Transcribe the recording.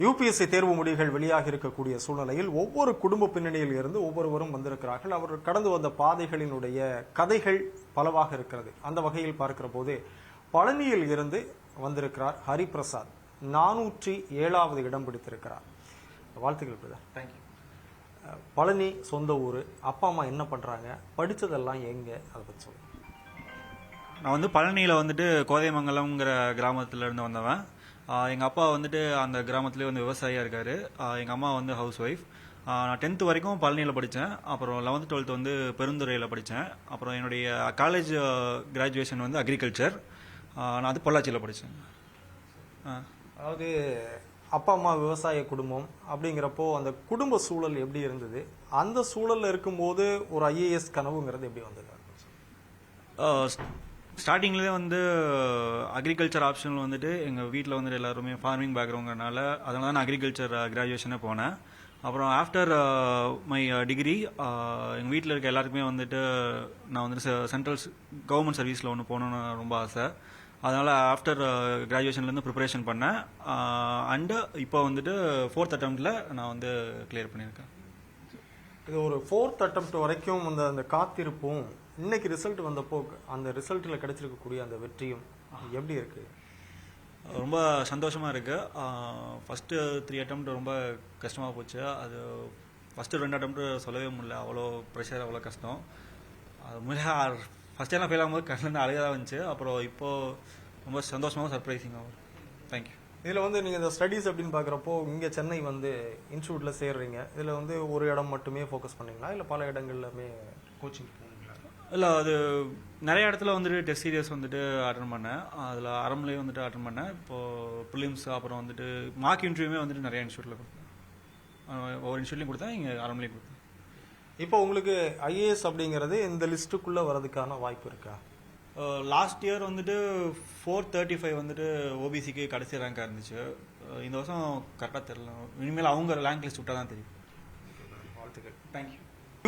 UPSC தேர்வு முடிவுகள் வெளியாக இருக்கக்கூடிய சூழ்நிலையில் ஒவ்வொரு குடும்ப பின்னணியில் இருந்து ஒவ்வொருவரும் வந்திருக்கிறார்கள். அவர் கடந்து வந்த பாதைகளினுடைய கதைகள் பலவாக இருக்கிறது. அந்த வகையில் பார்க்கிற போது பழனியில் இருந்து வந்திருக்கிறார் ஹரிபிரசாத். நானூற்றி ஏழாவது இடம் பிடித்திருக்கிறார். வாழ்த்துக்கள் பிரதர். தேங்க்யூ பழனி சொந்த ஊர். அப்பா அம்மா என்ன பண்றாங்க? படிச்சதெல்லாம் எங்க? அதை பத்தி சொல்லுங்க. நான் வந்து பழனியில் வந்துட்டு கோதைமங்கலம்ங்கிற கிராமத்துல இருந்து வந்தவன். எங்கள் அப்பா வந்துட்டு அந்த கிராமத்துலேயே வந்து விவசாயியாக இருக்கார். எங்கள் அம்மா வந்து ஹவுஸ் ஒய்ஃப் நான் டென்த்து வரைக்கும் பழனியில் படித்தேன் அப்புறம் லெவன்த் டுவெல்த் வந்து பெருந்துறையில் படித்தேன் அப்புறம் என்னுடைய காலேஜ் கிராஜுவேஷன் வந்து அக்ரிகல்ச்சர் நான் அது பொள்ளாச்சியில் படித்தேன் அதாவது அப்பா அம்மா விவசாய குடும்பம் அப்படிங்கிறப்போ அந்த குடும்ப சூழல் எப்படி இருந்தது? அந்த சூழல்ல இருக்கும்போது ஒரு ஐஏஎஸ் கனவுங்கிறது எப்படி வந்தது? ஸ்டார்டிங்லேயே வந்து அக்ரிகல்ச்சர் ஆப்ஷனில் வந்துட்டு எங்கள் வீட்டில் வந்துட்டு எல்லாருமே ஃபார்மிங் பேக்ரவுங்கிறனால அதனால தான் நான் அக்ரிகல்ச்சர் uh, கிராஜுவேஷனே போனேன். அப்புறம் ஆஃப்டர் மை டிகிரி எங்கள் வீட்டில் இருக்க எல்லாருக்குமே வந்துட்டு நான் வந்துட்டு சென்ட்ரல் கவர்மெண்ட் சர்வீஸில் ஒன்று போகணுன்னு ரொம்ப ஆசை. அதனால் ஆஃப்டர் கிராஜுவேஷன்லேருந்து ப்ரிப்பரேஷன் பண்ணேன். Uh, அண்டு இப்போ வந்துட்டு ஃபோர்த் அட்டம்ப்டில் நான் வந்து கிளியர் பண்ணியிருக்கேன். இது ஒரு ஃபோர்த் அட்டம் வரைக்கும் அந்த அந்த காத்திருப்பும் இன்னைக்கு ரிசல்ட் வந்தப்போ அந்த ரிசல்ட்ல கிடைச்சிருக்கக்கூடிய அந்த வெற்றியும் எப்படி இருக்கு? ரொம்ப சந்தோஷமாக இருக்குது ஃபஸ்ட்டு த்ரீ attempt ரொம்ப கஷ்டமாக போச்சு. அது ஃபஸ்ட்டு ரெண்டு attempt சொல்லவே முடியல. அவ்வளோ ப்ரெஷர் அவ்வளோ கஷ்டம். அது முடியல ஃபஸ்ட் எல்லாம் ஃபெயில் ஆகும்போது கண்ணில் அழுக தான் வந்துச்சு. அப்புறம் இப்போது ரொம்ப சந்தோஷமாகவும் சர்ப்ரைசிங்காகவும் தேங்க்யூ இதுல வந்து நீங்க இந்த ஸ்டடீஸ் அப்படின்னு பாக்குறப்போ இங்க சென்னை வந்து இன்ஸ்டியூட்ல சேர்றீங்க. இதுல வந்து ஒரு இடம் மட்டுமே ஃபோக்கஸ் பண்ணீங்களா? இல்ல பல இடங்கள்லமே கோச்சிங் இல்லை அது நிறைய இடத்துல வந்துட்டு டெஸ்ட் சீரியஸ் வந்துட்டு அட்டன் பண்ணேன். அதில் அரம்லேயும் வந்துட்டு அட்டன் பண்ணேன். இப்போது ப்ரிலிம்ஸ் அப்புறம் வந்துட்டு மார்க் இன்டர்வியூமே வந்துட்டு நிறைய இன்ஸ்டியூட்டில் கொடுத்தேன். ஒவ்வொரு இன்ஸ்டியூட்லையும் கொடுத்தேன் இங்கே அரம்லேயும் கொடுத்தேன். இப்போ உங்களுக்கு ஐஏஎஸ் அப்படிங்கிறது இந்த லிஸ்ட்டுக்குள்ள வர்றதுக்கான வாய்ப்பு இருக்கா? லாஸ்ட் இயர் வந்துட்டு ஃபோர் தேர்ட்டி ஃபைவ் வந்துட்டு ஓபிசிக்கு கடைசி ரேங்காக இருந்துச்சு. இந்த வருஷம் கரெக்டாக தெரில இனிமேல் அவங்க ரேங்க் லிஸ்ட் விட்டால் தான் தெரியும். வாழ்த்துக்கள். தேங்க்யூ